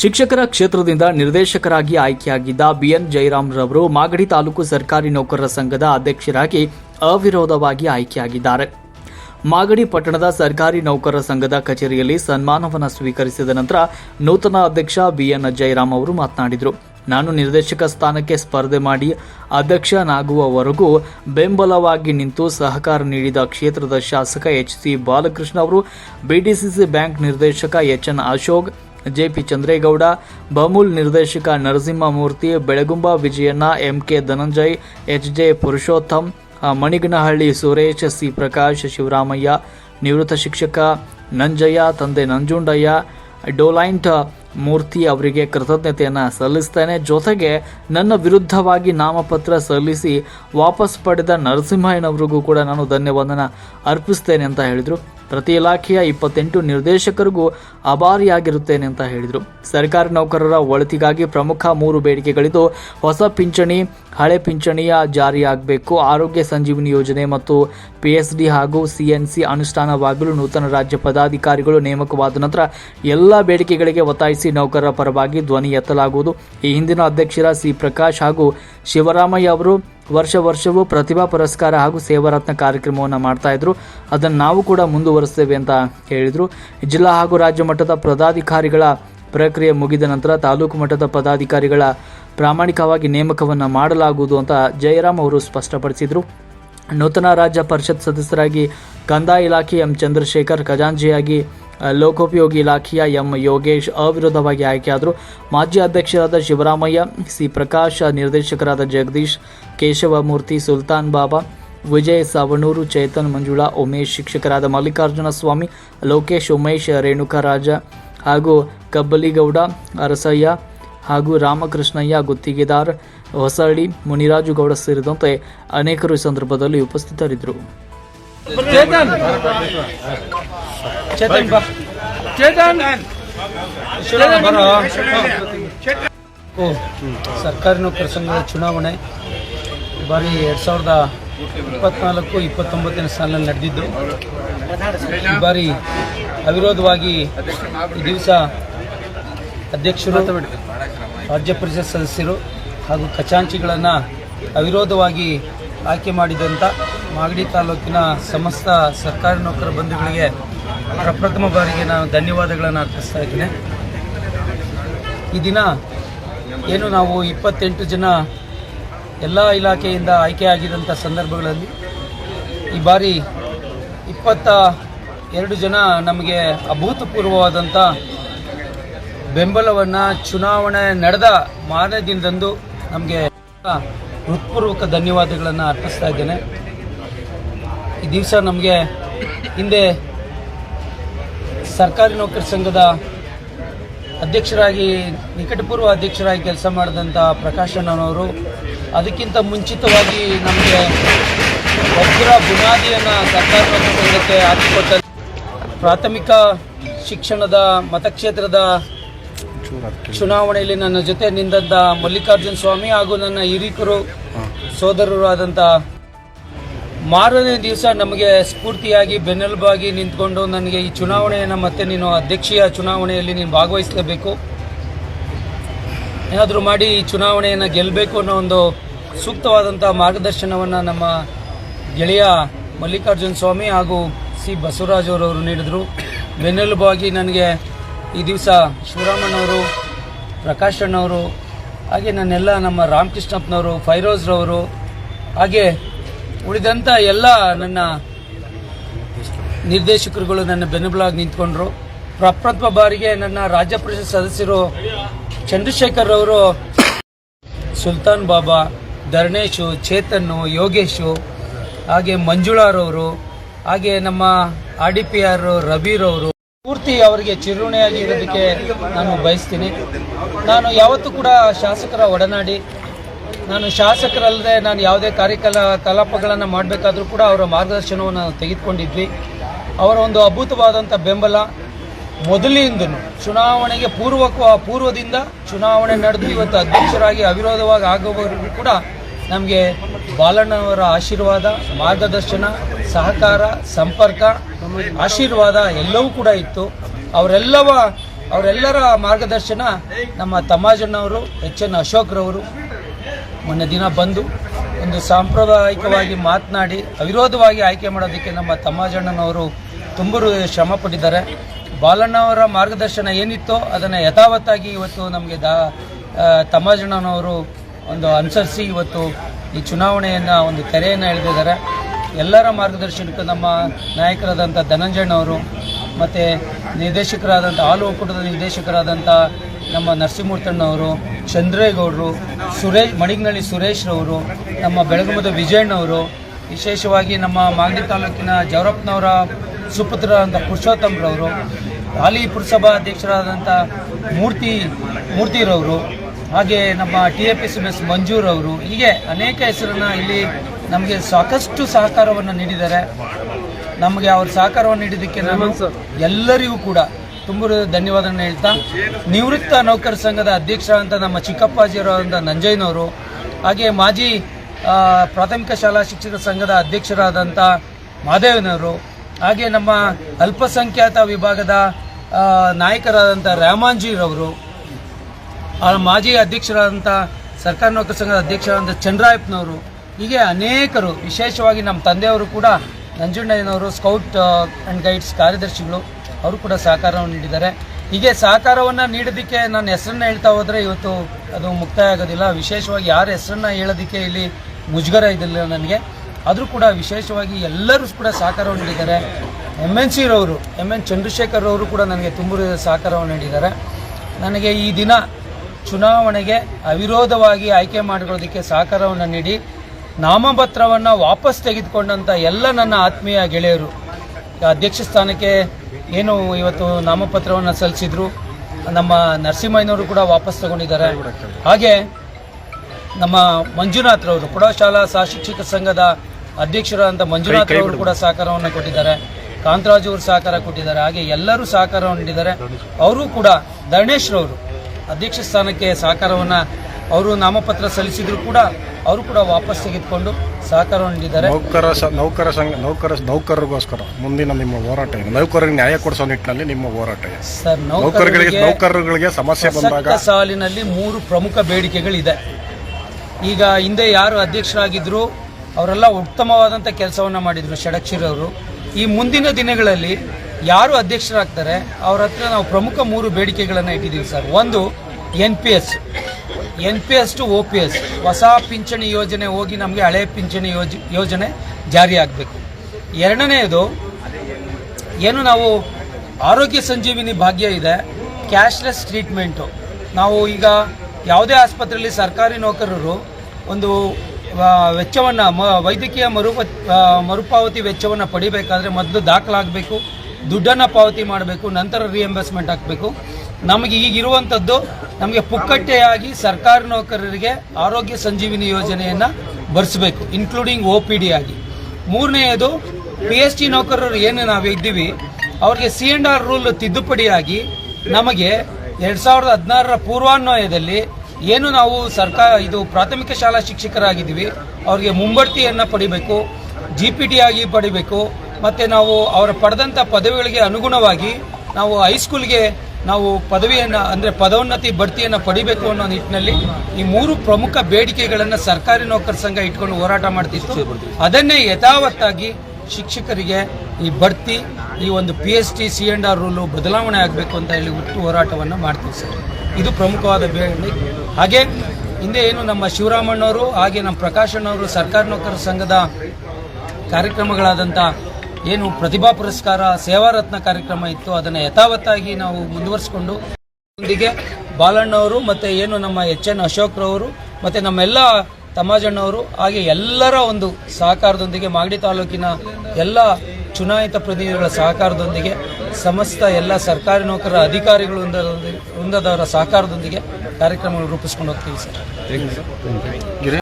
ಶಿಕ್ಷಕರ ಕ್ಷೇತ್ರದಿಂದ ನಿರ್ದೇಶಕರಾಗಿ ಆಯ್ಕೆಯಾಗಿದ್ದ ಬಿಎನ್ ಜಯರಾಮ್ ರವರು ಮಾಗಡಿ ತಾಲೂಕು ಸರ್ಕಾರಿ ನೌಕರರ ಸಂಘದ ಅಧ್ಯಕ್ಷರಾಗಿ ಅವಿರೋಧವಾಗಿ ಆಯ್ಕೆಯಾಗಿದ್ದಾರೆ. ಮಾಗಡಿ ಪಟ್ಟಣದ ಸರ್ಕಾರಿ ನೌಕರರ ಸಂಘದ ಕಚೇರಿಯಲ್ಲಿ ಸನ್ಮಾನವನ್ನು ಸ್ವೀಕರಿಸಿದ ನಂತರ ನೂತನ ಅಧ್ಯಕ್ಷ ಬಿಎನ್ ಜಯರಾಮ್ ಅವರು ಮಾತನಾಡಿದರು. ನಾನು ನಿರ್ದೇಶಕ ಸ್ಥಾನಕ್ಕೆ ಸ್ಪರ್ಧೆ ಮಾಡಿ ಅಧ್ಯಕ್ಷನಾಗುವವರೆಗೂ ಬೆಂಬಲವಾಗಿ ನಿಂತು ಸಹಕಾರ ನೀಡಿದ ಕ್ಷೇತ್ರದ ಶಾಸಕ ಎಚ್ ಸಿ ಬಾಲಕೃಷ್ಣ ಅವರು ಬಿಡಿಸಿಸಿ ಬ್ಯಾಂಕ್ ನಿರ್ದೇಶಕ H N Ashok JP Chandregowda, Bamul ನಿರ್ದೇಶಕ Narasimhamurthy Belagumba Vijayanna, MK Dhananjay, H J Purushottam Maniganahalli Suresh, C Prakash, Shivaramaiah, ನಿವೃತ್ತ ಶಿಕ್ಷಕ ನಂಜಯ್ಯ, ತಂದೆ ನಂಜುಂಡಯ್ಯ, ಡೋಲೈಂಟ್ ಮೂರ್ತಿ ಅವರಿಗೆ ಕೃತಜ್ಞತೆಯನ್ನು ಸಲ್ಲಿಸ್ತೇನೆ. ಜೊತೆಗೆ ನನ್ನ ವಿರುದ್ಧವಾಗಿ ನಾಮಪತ್ರ ಸಲ್ಲಿಸಿ ವಾಪಸ್ ಪಡೆದ ನರಸಿಂಹಯ್ಯನವರಿಗೂ ಕೂಡ ನಾನು ಧನ್ಯವಾದನ ಅರ್ಪಿಸ್ತೇನೆ ಅಂತ ಹೇಳಿದರು. ಪ್ರತಿ ಇಲಾಖೆಯ ಇಪ್ಪತ್ತೆಂಟು ನಿರ್ದೇಶಕರಿಗೂ ಅಭಾರಿಯಾಗಿರುತ್ತೇನೆ ಅಂತ ಹೇಳಿದರು. ಸರ್ಕಾರಿ ನೌಕರರ ಒಳಿತಿಗಾಗಿ ಪ್ರಮುಖ ಮೂರು ಬೇಡಿಕೆಗಳಿದ್ದು, ಹೊಸ ಪಿಂಚಣಿ, ಹಳೆ ಪಿಂಚಣಿಯ ಜಾರಿಯಾಗಬೇಕು, ಆರೋಗ್ಯ ಸಂಜೀವಿನಿ ಯೋಜನೆ ಮತ್ತು ಪಿ ಎಸ್ ಡಿ ಹಾಗೂ ಸಿ ಎನ್ ಸಿ ಅನುಷ್ಠಾನವಾಗಲು ನೂತನ ರಾಜ್ಯ ಪದಾಧಿಕಾರಿಗಳು ನೇಮಕವಾದ ನಂತರ ಎಲ್ಲ ಬೇಡಿಕೆಗಳಿಗೆ ಒತ್ತಾಯಿಸಿ ನೌಕರರ ಪರವಾಗಿ ಧ್ವನಿ ಎತ್ತಲಾಗುವುದು. ಈ ಹಿಂದಿನ ಅಧ್ಯಕ್ಷರ ಸಿ ಪ್ರಕಾಶ್ ಹಾಗೂ ಶಿವರಾಮಯ್ಯ ಅವರು ವರ್ಷ ವರ್ಷವೂ ಪ್ರತಿಭಾ ಪುರಸ್ಕಾರ ಹಾಗೂ ಸೇವಾರತ್ನ ಕಾರ್ಯಕ್ರಮವನ್ನು ಮಾಡ್ತಾ ಇದ್ರು. ಅದನ್ನು ನಾವು ಕೂಡ ಮುಂದುವರಿಸ್ತೇವೆ ಅಂತ ಹೇಳಿದರು. ಜಿಲ್ಲಾ ಹಾಗೂ ರಾಜ್ಯ ಮಟ್ಟದ ಪದಾಧಿಕಾರಿಗಳ ಪ್ರಕ್ರಿಯೆ ಮುಗಿದ ನಂತರ ತಾಲೂಕು ಮಟ್ಟದ ಪದಾಧಿಕಾರಿಗಳ ಪ್ರಾಮಾಣಿಕವಾಗಿ ನೇಮಕವನ್ನು ಮಾಡಲಾಗುವುದು ಅಂತ ಜಯರಾಮ್ ಅವರು ಸ್ಪಷ್ಟಪಡಿಸಿದರು. ನೂತನ ರಾಜ್ಯ ಪರಿಷತ್ ಸದಸ್ಯರಾಗಿ ಕಂದಾಯ ಇಲಾಖೆ ಎಂ ಚಂದ್ರಶೇಖರ್ ಖಜಾಂಚಿಯಾಗಿ ಅ, ಲೋಕೋಪಯೋಗಿ ಇಲಾಖೆಯ ಎಂ. ಯೋಗೇಶ್ ಅವಿರೋಧವಾಗಿ ಆಯ್ಕೆಯಾದರು. ಮಾಜಿ ಅಧ್ಯಕ್ಷರಾದ ಶಿವರಾಮಯ್ಯ, ಸಿ. ಪ್ರಕಾಶ್, ನಿರ್ದೇಶಕರಾದ ಜಗದೀಶ್, ಕೇಶವಮೂರ್ತಿ, ಸುಲ್ತಾನ್ ಬಾಬಾ, ವಿಜಯ್ ಸಾವಣೂರು, ಚೇತನ್ ಮಂಜುಳಾ, ಉಮೇಶ್ ಶಿಕ್ಷಕರಾದ ಮಲ್ಲಿಕಾರ್ಜುನ ಸ್ವಾಮಿ, ಲೋಕೇಶ್, ಉಮೇಶ್, ರೇಣುಕರಾಜ ಹಾಗೂ ಕಬ್ಬಲಿಗೌಡ, ಅರಸಯ್ಯ ಹಾಗೂ ರಾಮಕೃಷ್ಣಯ್ಯ, ಗುತ್ತಿಗೆದಾರ್ ಹೊಸಳ್ಳಿ, ಮುನಿರಾಜು ಗೌಡ ಸೇರಿದಂತೆ ಅನೇಕರು ಈ ಸಂದರ್ಭದಲ್ಲಿ ಉಪಸ್ಥಿತರಿದ್ದರು. ಚೇತನ್ ಚೇತನ್ ಬಾ ಚೇತನ್ ಓ ಸರ್ಕಾರಿ ನೌಕರ ಸಂಘದ ಚುನಾವಣೆ. ಈ ಬಾರಿ ಎರಡು ಸಾವಿರದ ಇಪ್ಪತ್ನಾಲ್ಕು ಇಪ್ಪತ್ತೊಂಬತ್ತನೇ ಸಾಲಿನಲ್ಲಿ ನಡೆದಿದ್ದು ಈ ಬಾರಿ ಅವಿರೋಧವಾಗಿ ಈ ದಿವಸ ಅಧ್ಯಕ್ಷರು ರಾಜ್ಯ ಪರಿಷತ್ ಸದಸ್ಯರು ಹಾಗೂ ಖಚಾಂಚಿಗಳನ್ನು ಅವಿರೋಧವಾಗಿ ಆಯ್ಕೆ ಮಾಡಿದಂಥ ಮಾಗಡಿ ತಾಲೂಕಿನ ಸಮಸ್ತ ಸರ್ಕಾರಿ ನೌಕರ ಬಂಧುಗಳಿಗೆ ಪ್ರಪ್ರಥಮ ಬಾರಿಗೆ ನಾನು ಧನ್ಯವಾದಗಳನ್ನು ಅರ್ಪಿಸ್ತಾ ಇದ್ದೇನೆ. ಈ ದಿನ ಏನು ನಾವು ಇಪ್ಪತ್ತೆಂಟು ಜನ ಎಲ್ಲ ಇಲಾಖೆಯಿಂದ ಆಯ್ಕೆಯಾಗಿದ್ದಂಥ ಸಂದರ್ಭಗಳಲ್ಲಿ ಈ ಬಾರಿ ಇಪ್ಪತ್ತ ಎರಡು ಜನ ನಮಗೆ ಅಭೂತಪೂರ್ವವಾದಂಥ ಬೆಂಬಲವನ್ನು ಚುನಾವಣೆ ನಡೆದ ಮಾರನೇ ದಿನದಂದು ನಮಗೆ ಹೃತ್ಪೂರ್ವಕ ಧನ್ಯವಾದಗಳನ್ನು ಅರ್ಪಿಸ್ತಾ ಇದ್ದೇನೆ. ಈ ದಿವಸ ನಮಗೆ ಹಿಂದೆ ಸರ್ಕಾರಿ ನೌಕರ ಸಂಘದ ಅಧ್ಯಕ್ಷರಾಗಿ, ನಿಕಟಪೂರ್ವ ಅಧ್ಯಕ್ಷರಾಗಿ ಕೆಲಸ ಮಾಡಿದಂಥ ಪ್ರಕಾಶಣ್ಣನವರು ಅದಕ್ಕಿಂತ ಮುಂಚಿತವಾಗಿ ನಮಗೆ ವಜ್ರ ಬುನಾದಿಯನ್ನು ಸರ್ಕಾರಿ ನೌಕರ ಸಂಘಕ್ಕೆ ಹಾಕಿಕೊಟ್ಟ ಪ್ರಾಥಮಿಕ ಶಿಕ್ಷಣದ ಮತಕ್ಷೇತ್ರದ ಚುನಾವಣೆಯಲ್ಲಿ ನನ್ನ ಜೊತೆ ನಿಂತ ಮಲ್ಲಿಕಾರ್ಜುನ ಸ್ವಾಮಿ ಹಾಗೂ ನನ್ನ ಹಿರಿಕರು ಸೋದರರು ಆದಂಥ ಮಾರನೇ ದಿವಸ ನಮಗೆ ಸ್ಫೂರ್ತಿಯಾಗಿ ಬೆನ್ನೆಲುಬಾಗಿ ನಿಂತ್ಕೊಂಡು ನನಗೆ ಈ ಚುನಾವಣೆಯನ್ನು ಮತ್ತೆ ನೀನು ಅಧ್ಯಕ್ಷೀಯ ಚುನಾವಣೆಯಲ್ಲಿ ನೀನು ಭಾಗವಹಿಸಲೇಬೇಕು. ಏನಾದರೂ ಮಾಡಿ ಈ ಚುನಾವಣೆಯನ್ನು ಗೆಲ್ಲಬೇಕು ಅನ್ನೋ ಒಂದು ಸೂಕ್ತವಾದಂಥ ಮಾರ್ಗದರ್ಶನವನ್ನು ನಮ್ಮ ಗೆಳೆಯ ಮಲ್ಲಿಕಾರ್ಜುನ ಸ್ವಾಮಿ ಹಾಗೂ ಸಿ ಬಸವರಾಜ್ ಅವರವರು ನೀಡಿದರು. ಬೆನ್ನೆಲುಬಾಗಿ ನನಗೆ ಈ ದಿವಸ ಶಿವರಾಮನವರು ಪ್ರಕಾಶ್ ಅಣ್ಣವರು ಹಾಗೆ ನನ್ನೆಲ್ಲ ನಮ್ಮ ರಾಮಕೃಷ್ಣಪ್ಪನವರು, ಫೈರೋಜ್ರವರು, ಹಾಗೆ ಉಳಿದಂಥ ಎಲ್ಲ ನನ್ನ ನಿರ್ದೇಶಕರುಗಳು ನನ್ನ ಬೆನ್ನುಬಲಾಗಿ ನಿಂತ್ಕೊಂಡ್ರು. ಪ್ರಪ್ರಥಮ ಬಾರಿಗೆ ನನ್ನ ರಾಜ್ಯ ಪರಿಷತ್ ಸದಸ್ಯರು ಚಂದ್ರಶೇಖರ್ ಅವರು ಸುಲ್ತಾನ್ ಬಾಬಾ, ಧರಣೇಶು, ಚೇತನ್ನು, ಯೋಗೇಶು, ಹಾಗೆ ಮಂಜುಳಾರವರು, ಹಾಗೆ ನಮ್ಮ ಆರ್ ಡಿ ಪಿ ಆರ್ ರಬೀರವರು ಪೂರ್ತಿ ಅವರಿಗೆ ಚಿರುಣೆಯಾಗಿ ಇರೋದಕ್ಕೆ ನಾನು ಬಯಸ್ತೀನಿ. ನಾನು ಯಾವತ್ತೂ ಕೂಡ ಶಾಸಕರ ಒಡನಾಡಿ, ನಾನು ಶಾಸಕರಲ್ಲದೆ ನಾನು ಯಾವುದೇ ಕಾರ್ಯಕಲ, ಕಲಾಪಗಳನ್ನು ಮಾಡಬೇಕಾದ್ರೂ ಕೂಡ ಅವರ ಮಾರ್ಗದರ್ಶನವನ್ನು ನಾವು ತೆಗೆದುಕೊಂಡಿದ್ವಿ. ಅವರ ಒಂದು ಅದ್ಭುತವಾದಂಥ ಬೆಂಬಲ ಮೊದಲಿನಿಂದಲೂ ಚುನಾವಣೆಗೆ ಪೂರ್ವಕ, ಪೂರ್ವದಿಂದ ಚುನಾವಣೆ ನಡೆದು ಇವತ್ತು ಅಧ್ಯಕ್ಷರಾಗಿ ಅವಿರೋಧವಾಗಿ ಆಗುವವರೆಗೂ ಕೂಡ ನಮಗೆ ಬಾಲಣ್ಣವರ ಆಶೀರ್ವಾದ, ಮಾರ್ಗದರ್ಶನ ಸಹಕಾರ, ಸಂಪರ್ಕ, ಆಶೀರ್ವಾದ ಎಲ್ಲವೂ ಕೂಡ ಇತ್ತು. ಅವರೆಲ್ಲವ, ಅವರೆಲ್ಲರ ಮಾರ್ಗದರ್ಶನ ನಮ್ಮ ತಮ್ಮಾಜಣ್ಣವರು, ಎಚ್ ಎನ್ ಅಶೋಕ್ರವರು. ಮೊನ್ನೆ ದಿನ ಬಂದು ಒಂದು ಸಾಂಪ್ರದಾಯಿಕವಾಗಿ ಮಾತನಾಡಿ, ಅವಿರೋಧವಾಗಿ ಆಯ್ಕೆ ಮಾಡೋದಕ್ಕೆ ನಮ್ಮ ತಮ್ಮಾಜಣ್ಣನವರು ತುಂಬರು ಶ್ರಮ ಪಟ್ಟಿದ್ದಾರೆ. ಬಾಲಣ್ಣವರ ಮಾರ್ಗದರ್ಶನ ಏನಿತ್ತೋ ಅದನ್ನು ಯಥಾವತ್ತಾಗಿ ಇವತ್ತು ನಮಗೆ ದಾ ತಮ್ಮಾಜಣ್ಣನವರು ಒಂದು ಅನುಸರಿಸಿ ಇವತ್ತು ಈ ಚುನಾವಣೆಯನ್ನು ಒಂದು ತೆರೆಯನ್ನು ಎಳೆದಿದ್ದಾರೆ. ಎಲ್ಲರ ಮಾರ್ಗದರ್ಶನಕ್ಕೆ ನಮ್ಮ ನಾಯಕರಾದಂಥ ಧನಂಜಯನವರು ಮತ್ತು ನಿರ್ದೇಶಕರಾದಂಥ ಹಾಲು ಒಕ್ಕೂಟದ ನಿರ್ದೇಶಕರಾದಂಥ ನಮ್ಮ ನರಸಿಂಹಮೂರ್ತಣ್ಣವರು ಚಂದ್ರೇಗೌಡರು, ಸುರೇಶ್ ಮಣಿಗ್ನಳ್ಳಿ ಸುರೇಶ್ರವರು ನಮ್ಮ ಬೆಳಗುಮದ ವಿಜಯಣ್ಣವರು ವಿಶೇಷವಾಗಿ ನಮ್ಮ ಮಾಗಡಿ ತಾಲೂಕಿನ ಜವರಪ್ಪನವರ ಸುಪುತ್ರರಾದಂಥ ಪುರುಷೋತ್ತಮರವರು ಹಾಲಿ ಪುರಸಭಾ ಅಧ್ಯಕ್ಷರಾದಂಥ ಮೂರ್ತಿ, ಮೂರ್ತಿರವರು, ಹಾಗೆ ನಮ್ಮ T A P C S ಮಂಜೂರವರು, ಹೀಗೆ ಅನೇಕ ಹೆಸರನ್ನು ಇಲ್ಲಿ ನಮಗೆ ಸಾಕಷ್ಟು ಸಹಕಾರವನ್ನು ನೀಡಿದ್ದಾರೆ. ನಮಗೆ ಅವ್ರ ಸಹಕಾರವನ್ನು ನೀಡಿದ್ದಕ್ಕೆ ನಾನು ಎಲ್ಲರಿಗೂ ಕೂಡ ತುಂಬ ಧನ್ಯವಾದವನ್ನು ಹೇಳ್ತಾ ನಿವೃತ್ತ ನೌಕರ ಸಂಘದ ಅಧ್ಯಕ್ಷರಾದಂಥ ನಮ್ಮ ಚಿಕ್ಕಪ್ಪಾಜಿಯವರಾದಂಥ ನಂಜಯ್ಯನವರು ಹಾಗೆ ಮಾಜಿ ಪ್ರಾಥಮಿಕ ಶಾಲಾ ಶಿಕ್ಷಕರ ಸಂಘದ ಅಧ್ಯಕ್ಷರಾದಂಥ ಮಾದೇವನವರು ಹಾಗೆ ನಮ್ಮ ಅಲ್ಪಸಂಖ್ಯಾತ ವಿಭಾಗದ ನಾಯಕರಾದಂಥ ರಾಮಾಂಜಿರವರು ಮಾಜಿ ಅಧ್ಯಕ್ಷರಾದಂಥ ಸರ್ಕಾರಿ ನೌಕರ ಸಂಘದ ಅಧ್ಯಕ್ಷರಾದಂಥ ಚಂದ್ರಾಯಪ್ಪನವರು ಹೀಗೆ ಅನೇಕರು, ವಿಶೇಷವಾಗಿ ನಮ್ಮ ತಂದೆಯವರು ಕೂಡ ನಂಜುಣ್ಣಯ್ಯನವರು ಸ್ಕೌಟ್ ಆ್ಯಂಡ್ ಗೈಡ್ಸ್ ಕಾರ್ಯದರ್ಶಿಗಳು, ಅವರು ಕೂಡ ಸಹಕಾರವನ್ನು ನೀಡಿದ್ದಾರೆ. ಹೀಗೆ ಸಹಕಾರವನ್ನು ನೀಡೋದಕ್ಕೆ ನನ್ನ ಹೆಸರನ್ನ ಹೇಳ್ತಾ ಹೋದರೆ ಇವತ್ತು ಅದು ಮುಕ್ತಾಯ ಆಗೋದಿಲ್ಲ ವಿಶೇಷವಾಗಿ ಯಾರ ಹೆಸರನ್ನ ಹೇಳೋದಕ್ಕೆ ಇಲ್ಲಿ ಮುಜುಗರ ಇದಿಲ್ಲ ನನಗೆ. ಆದರೂ ಕೂಡ ವಿಶೇಷವಾಗಿ ಎಲ್ಲರೂ ಕೂಡ ಸಹಕಾರವನ್ನು ನೀಡಿದ್ದಾರೆ. ಎಂ ಎನ್ ಸಿರವರು ಎಂ ಎನ್ ಚಂದ್ರಶೇಖರ್ ಅವರು ಕೂಡ ನನಗೆ ತುಂಬ ಸಹಕಾರವನ್ನು ನೀಡಿದ್ದಾರೆ. ನನಗೆ ಈ ದಿನ ಚುನಾವಣೆಗೆ ಅವಿರೋಧವಾಗಿ ಆಯ್ಕೆ ಮಾಡಿಕೊಳ್ಳೋದಕ್ಕೆ ಸಹಕಾರವನ್ನು ನೀಡಿ ನಾಮಪತ್ರವನ್ನು ವಾಪಸ್ ತೆಗೆದುಕೊಂಡಂಥ ಎಲ್ಲ ನನ್ನ ಆತ್ಮೀಯ ಗೆಳೆಯರು ಅಧ್ಯಕ್ಷ ಸ್ಥಾನಕ್ಕೆ ಏನು ಇವತ್ತು ನಾಮಪತ್ರವನ್ನು ಸಲ್ಲಿಸಿದ್ರು ನಮ್ಮ ನರಸಿಂಹಯ್ಯನವರು ಕೂಡ ವಾಪಸ್ ತಗೊಂಡಿದ್ದಾರೆ. ಹಾಗೆ ನಮ್ಮ ಮಂಜುನಾಥ್ರವರು ಪ್ರೌಢಶಾಲಾ ಸಹ ಶಿಕ್ಷಕ ಸಂಘದ ಅಧ್ಯಕ್ಷರಾದಂಥ ಮಂಜುನಾಥ್ರವರು ಕೂಡ ಸಹಕಾರವನ್ನು ಕೊಟ್ಟಿದ್ದಾರೆ. ಕಾಂತರಾಜು ಅವರು ಸಹಕಾರ ಕೊಟ್ಟಿದ್ದಾರೆ. ಹಾಗೆ ಎಲ್ಲರೂ ಸಹಕಾರವನ್ನು ನೀಡಿದ್ದಾರೆ ಅವರು ಕೂಡ ಧರ್ಣೇಶ್ರವರು ಅಧ್ಯಕ್ಷ ಸ್ಥಾನಕ್ಕೆ ಸಹಕಾರವನ್ನು ಅವರು ನಾಮಪತ್ರ ಸಲ್ಲಿಸಿದ್ರು ಕೂಡ ಅವರು ಕೂಡ ವಾಪಸ್ ತೆಗೆದುಕೊಂಡು ಸಹಕಾರ ನೀಡಿದ್ದಾರೆ. ನೌಕರ ಸ- ನೌಕರ ಸಂಘ ನೌಕರ ನೌಕರರಿಗೋಸ್ಕರ ಮುಂದಿನ ನಿಮ್ಮ ಹೋರಾಟ ಏನು? ನೌಕರರಿಗೆ ನ್ಯಾಯ ಕೊಡಿಸೋ ನಿಟ್ಟಿನಲ್ಲಿ ನಿಮ್ಮ ಹೋರಾಟ ಏನು? ಸರ್ ನೌಕರರಿಗೆ ನೌಕರರುಗಳಿಗೆ ನೌಕರರಿಗೆ ಸಮಸ್ಯೆ ಬಂದಾಗ ಪ್ರಸಕ್ತ ಸಾಲಿನಲ್ಲಿ ಮೂರು ಪ್ರಮುಖ ಬೇಡಿಕೆಗಳಿದೆ. ಈಗ ಹಿಂದೆ ಯಾರು ಅಧ್ಯಕ್ಷರಾಗಿದ್ದರು ಅವರೆಲ್ಲ ಉತ್ತಮವಾದಂಥ ಕೆಲಸವನ್ನು ಮಾಡಿದರು ಷಡಕ್ಷಿರವರು ಈ ಮುಂದಿನ ದಿನಗಳಲ್ಲಿ ಯಾರು ಅಧ್ಯಕ್ಷರಾಗ್ತಾರೆ ಅವ್ರ ಹತ್ರ ನಾವು ಪ್ರಮುಖ ಮೂರು ಬೇಡಿಕೆಗಳನ್ನು ಇಟ್ಟಿದ್ದೀವಿ ಸರ್. ಒಂದು N P S. N P S to O P S ಹೊಸ ಪಿಂಚಣಿ ಯೋಜನೆ ಹೋಗಿ ನಮಗೆ ಹಳೆ ಪಿಂಚಣಿ ಯೋಜ, ಯೋಜನೆ ಜಾರಿಯಾಗಬೇಕು ಎರಡನೆಯದು, ಏನು ನಾವು ಆರೋಗ್ಯ ಸಂಜೀವಿನಿ ಭಾಗ್ಯ ಇದೆ, ಕ್ಯಾಶ್ಲೆಸ್ ಟ್ರೀಟ್ಮೆಂಟು. ನಾವು ಈಗ ಯಾವುದೇ ಆಸ್ಪತ್ರೆಯಲ್ಲಿ ಸರ್ಕಾರಿ ನೌಕರರು ಒಂದು ವೆಚ್ಚವನ್ನು ಮ, ವೈದ್ಯಕೀಯ ಮರುಪ ಮರುಪಾವತಿ ವೆಚ್ಚವನ್ನು ಪಡಿಬೇಕಾದ್ರೆ ಮೊದಲು ದಾಖಲಾಗಬೇಕು, ದುಡ್ಡನ್ನು ಪಾವತಿ ಮಾಡಬೇಕು, ನಂತರ ರಿಎಂಬರ್ಸ್ಮೆಂಟ್ ಹಾಕಬೇಕು. ನಮಗೆ ಈಗಿರುವಂಥದ್ದು ನಮಗೆ ಪುಕ್ಕಟ್ಟೆಯಾಗಿ ಸರ್ಕಾರಿ ನೌಕರರಿಗೆ ಆರೋಗ್ಯ ಸಂಜೀವಿನಿ ಯೋಜನೆಯನ್ನು ಬರೆಸಬೇಕು ಇನ್ಕ್ಲೂಡಿಂಗ್ ಒ ಪಿ ಡಿ ಆಗಿ. ಮೂರನೆಯದು ಪಿ ಎಸ್ ಟಿ ನೌಕರರು ಏನು ನಾವು ಇದ್ದೀವಿ, ಅವ್ರಿಗೆ ಸಿ ಎಂಡ್ ಆರ್ ರೂಲ್ ತಿದ್ದುಪಡಿಯಾಗಿ ನಮಗೆ ಎರಡು ಸಾವಿರದ ಹದಿನಾರರ ಪೂರ್ವಾನ್ವಯದಲ್ಲಿ ಏನು ನಾವು ಸರ್ಕಾರ ಇದು ಪ್ರಾಥಮಿಕ ಶಾಲಾ ಶಿಕ್ಷಕರಾಗಿದ್ದೀವಿ, ಅವ್ರಿಗೆ ಮುಂಬಡ್ತಿಯನ್ನು ಪಡಿಬೇಕು ಜಿ ಪಿ ಟಿ ಆಗಿ ಪಡಿಬೇಕು, ಮತ್ತು ನಾವು ಅವರ ಪಡೆದಂಥ ಪದವಿಗಳಿಗೆ ಅನುಗುಣವಾಗಿ ನಾವು ಹೈಸ್ಕೂಲ್ಗೆ ನಾವು ಪದವಿಯನ್ನು, ಅಂದರೆ ಪದೋನ್ನತಿ ಬಡ್ತಿಯನ್ನು ಪಡಿಬೇಕು ಅನ್ನೋ ನಿಟ್ಟಿನಲ್ಲಿ ಈ ಮೂರು ಪ್ರಮುಖ ಬೇಡಿಕೆಗಳನ್ನು ಸರ್ಕಾರಿ ನೌಕರ ಸಂಘ ಇಟ್ಕೊಂಡು ಹೋರಾಟ ಮಾಡ್ತಿತ್ತು. ಅದನ್ನೇ ಯಥಾವತ್ತಾಗಿ ಶಿಕ್ಷಕರಿಗೆ ಈ ಬಡ್ತಿ ಈ ಒಂದು P S T C and R rule ಬದಲಾವಣೆ ಆಗಬೇಕು ಅಂತ ಹೇಳಿ ಹುಟ್ಟು ಹೋರಾಟವನ್ನು ಮಾಡ್ತೀವಿ ಸರ್. ಇದು ಪ್ರಮುಖವಾದ ಬೇಡಿಕೆ. ಹಾಗೆ ಹಿಂದೆ ಏನು ನಮ್ಮ ಶಿವರಾಮಣ್ಣವರು, ಹಾಗೆ ನಮ್ಮ ಪ್ರಕಾಶಣ್ಣವರು ಸರ್ಕಾರಿ ನೌಕರ ಸಂಘದ ಕಾರ್ಯಕ್ರಮಗಳಾದಂಥ ಏನು ಪ್ರತಿಭಾ ಪುರಸ್ಕಾರ ಸೇವಾರತ್ನ ಕಾರ್ಯಕ್ರಮ ಇತ್ತು ಅದನ್ನು ಯಥಾವತ್ತಾಗಿ ನಾವು ಮುಂದುವರಿಸಿಕೊಂಡು ಒಂದಿಗೆ ಬಾಲಣ್ಣವರು ಮತ್ತು ಏನು ನಮ್ಮ ಎಚ್ ಎನ್ ಅಶೋಕ್ರವರು ಮತ್ತು ನಮ್ಮೆಲ್ಲ ತಮಾಜಣ್ಣವರು ಹಾಗೆ ಎಲ್ಲರ ಒಂದು ಸಹಕಾರದೊಂದಿಗೆ ಮಾಗಡಿ ತಾಲೂಕಿನ ಎಲ್ಲ ಚುನಾಯಿತ ಪ್ರತಿನಿಧಿಗಳ ಸಹಕಾರದೊಂದಿಗೆ ಸಮಸ್ತ ಎಲ್ಲ ಸರ್ಕಾರಿ ನೌಕರರ ಅಧಿಕಾರಿಗಳು ವೃಂದದವರ ಸಹಕಾರದೊಂದಿಗೆ ಕಾರ್ಯಕ್ರಮಗಳು ರೂಪಿಸ್ಕೊಂಡು ಹೋಗ್ತೀವಿ ಸರ್. ಗಿರಿ